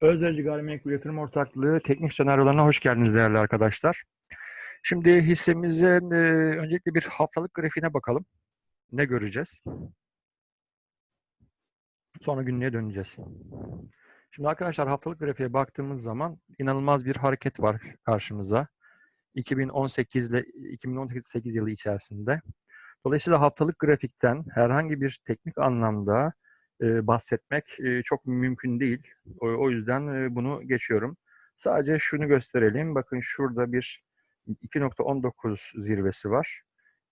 Özderici Gayrimenkul Yatırım Ortaklığı teknik senaryolarına hoş geldiniz değerli arkadaşlar. Şimdi hissemizin e, öncelikle bir haftalık grafiğine bakalım. Ne göreceğiz? Sonra günlüğe döneceğiz. Şimdi arkadaşlar haftalık grafiğe baktığımız zaman inanılmaz bir hareket var karşımıza. 2018 ile 2018 yılı içerisinde. Dolayısıyla haftalık grafikten herhangi bir teknik anlamda bahsetmek e, çok mümkün değil. O, yüzden e, bunu geçiyorum. Sadece şunu gösterelim. Bakın şurada bir 2.19 zirvesi var.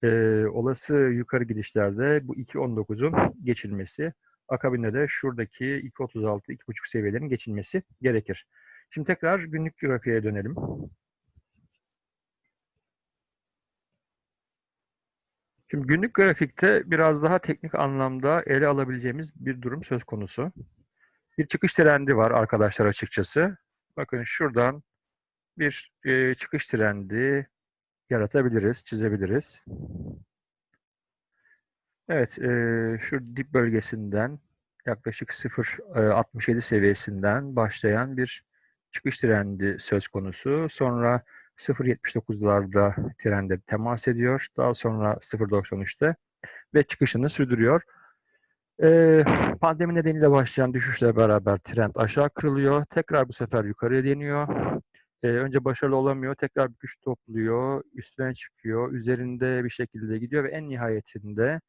E, olası yukarı gidişlerde bu 2.19'un geçilmesi, akabinde de şuradaki 2.36, 2.5 seviyelerin geçilmesi gerekir. Şimdi tekrar günlük grafiğe dönelim. Şimdi günlük grafikte biraz daha teknik anlamda ele alabileceğimiz bir durum söz konusu. Bir çıkış trendi var arkadaşlar açıkçası. Bakın şuradan bir e, çıkış trendi yaratabiliriz, çizebiliriz. Evet, e, şu dip bölgesinden yaklaşık 0.67 seviyesinden başlayan bir çıkış trendi söz konusu. Sonra 0.79'larda trende temas ediyor. Daha sonra 0.93'te ve çıkışını sürdürüyor. Ee, pandemi nedeniyle başlayan düşüşle beraber trend aşağı kırılıyor. Tekrar bu sefer yukarıya deniyor. Ee, önce başarılı olamıyor. Tekrar bir güç topluyor. Üstüne çıkıyor. Üzerinde bir şekilde gidiyor ve en nihayetinde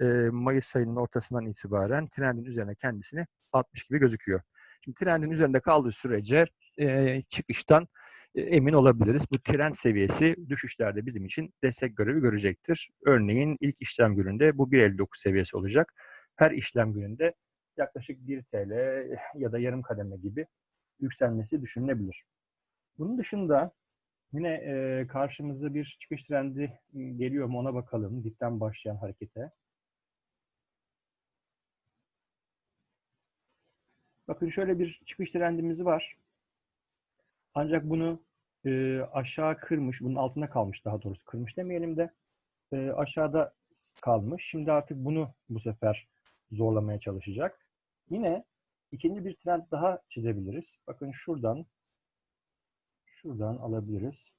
e, Mayıs ayının ortasından itibaren trendin üzerine kendisini atmış gibi gözüküyor. Şimdi trendin üzerinde kaldığı sürece e, çıkıştan emin olabiliriz. Bu trend seviyesi düşüşlerde bizim için destek görevi görecektir. Örneğin ilk işlem gününde bu 1.59 seviyesi olacak. Her işlem gününde yaklaşık 1 TL ya da yarım kademe gibi yükselmesi düşünülebilir. Bunun dışında yine e, karşımıza bir çıkış trendi geliyor mu ona bakalım. Dipten başlayan harekete. Bakın şöyle bir çıkış trendimiz var. Ancak bunu e, aşağı kırmış, bunun altında kalmış daha doğrusu kırmış demeyelim de e, aşağıda kalmış. Şimdi artık bunu bu sefer zorlamaya çalışacak. Yine ikinci bir trend daha çizebiliriz. Bakın şuradan şuradan alabiliriz.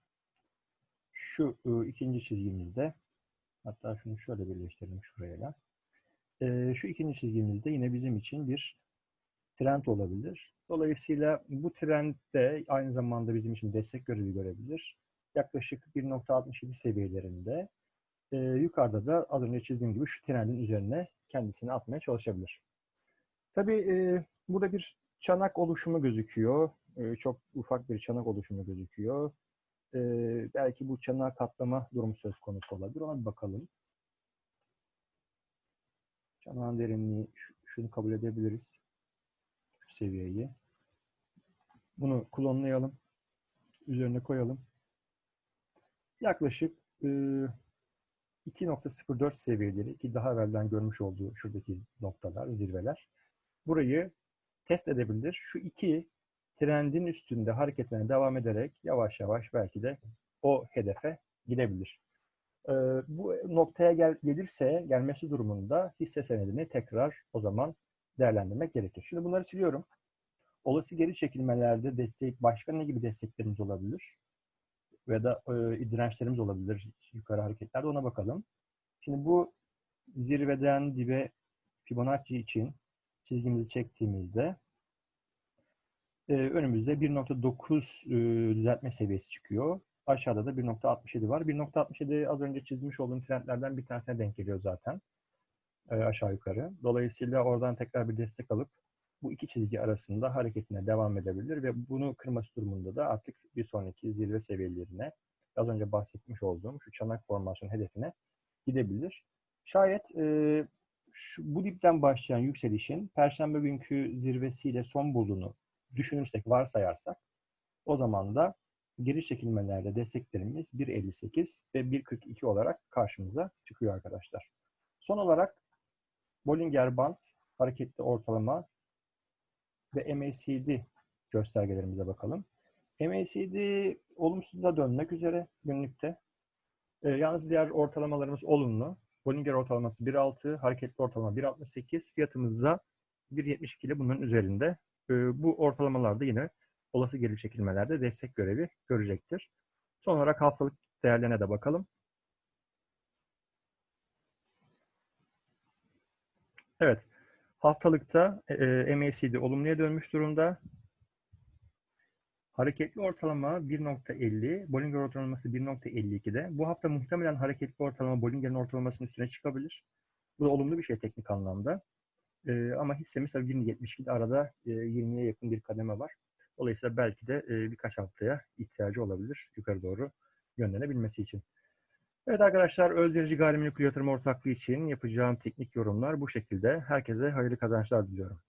Şu e, ikinci çizgimizde hatta şunu şöyle birleştirelim şuraya. E, şu ikinci çizgimizde yine bizim için bir trend olabilir. Dolayısıyla bu trend de aynı zamanda bizim için destek görevi görebilir. Yaklaşık 1.67 seviyelerinde e, yukarıda da az önce çizdiğim gibi şu trendin üzerine kendisini atmaya çalışabilir. Tabii e, burada bir çanak oluşumu gözüküyor. E, çok ufak bir çanak oluşumu gözüküyor. E, belki bu çanağı katlama durumu söz konusu olabilir. Ona bir bakalım. Çanağın derinliği şunu kabul edebiliriz seviyeyi. Bunu klonlayalım. Üzerine koyalım. Yaklaşık 2.04 seviyeleri ki daha evvelden görmüş olduğu şuradaki noktalar, zirveler. Burayı test edebilir. Şu iki trendin üstünde hareketlerine devam ederek yavaş yavaş belki de o hedefe gidebilir. Bu noktaya gel gelirse gelmesi durumunda hisse senedini tekrar o zaman değerlendirmek gerekir. Şimdi bunları siliyorum. Olası geri çekilmelerde destek, başka ne gibi desteklerimiz olabilir? Ve da e, dirençlerimiz olabilir yukarı hareketlerde ona bakalım. Şimdi bu zirveden dibe Fibonacci için çizgimizi çektiğimizde e, önümüzde 1.9 e, düzeltme seviyesi çıkıyor. Aşağıda da 1.67 var. 1.67 az önce çizmiş olduğum trendlerden bir tanesine denk geliyor zaten. E, aşağı yukarı. Dolayısıyla oradan tekrar bir destek alıp bu iki çizgi arasında hareketine devam edebilir ve bunu kırması durumunda da artık bir sonraki zirve seviyelerine az önce bahsetmiş olduğum şu çanak formasyon hedefine gidebilir. Şayet e, şu, bu dipten başlayan yükselişin Perşembe günkü zirvesiyle son bulduğunu düşünürsek, varsayarsak o zaman da geri çekilmelerde desteklerimiz 1.58 ve 1.42 olarak karşımıza çıkıyor arkadaşlar. Son olarak Bollinger Band hareketli ortalama ve MACD göstergelerimize bakalım. MACD olumsuza dönmek üzere günlükte. E, yalnız diğer ortalamalarımız olumlu. Bollinger ortalaması 1.6, hareketli ortalama 1.68, fiyatımız da 1.72 ile bunun üzerinde. e, bu ortalamalarda yine olası geri çekilmelerde destek görevi görecektir. Son olarak haftalık değerlerine de bakalım. Evet, haftalıkta e, MACD olumluya dönmüş durumda. Hareketli ortalama 1.50, Bollinger ortalaması 1.52'de. Bu hafta muhtemelen hareketli ortalama Bollinger'in ortalamasının üstüne çıkabilir. Bu da olumlu bir şey teknik anlamda. E, ama hissemiz tabii 20.72'de arada e, 20'ye yakın bir kademe var. Dolayısıyla belki de e, birkaç haftaya ihtiyacı olabilir yukarı doğru yönlenebilmesi için. Evet arkadaşlar, Özderici Gayrimenkul Yatırım Ortaklığı için yapacağım teknik yorumlar bu şekilde. Herkese hayırlı kazançlar diliyorum.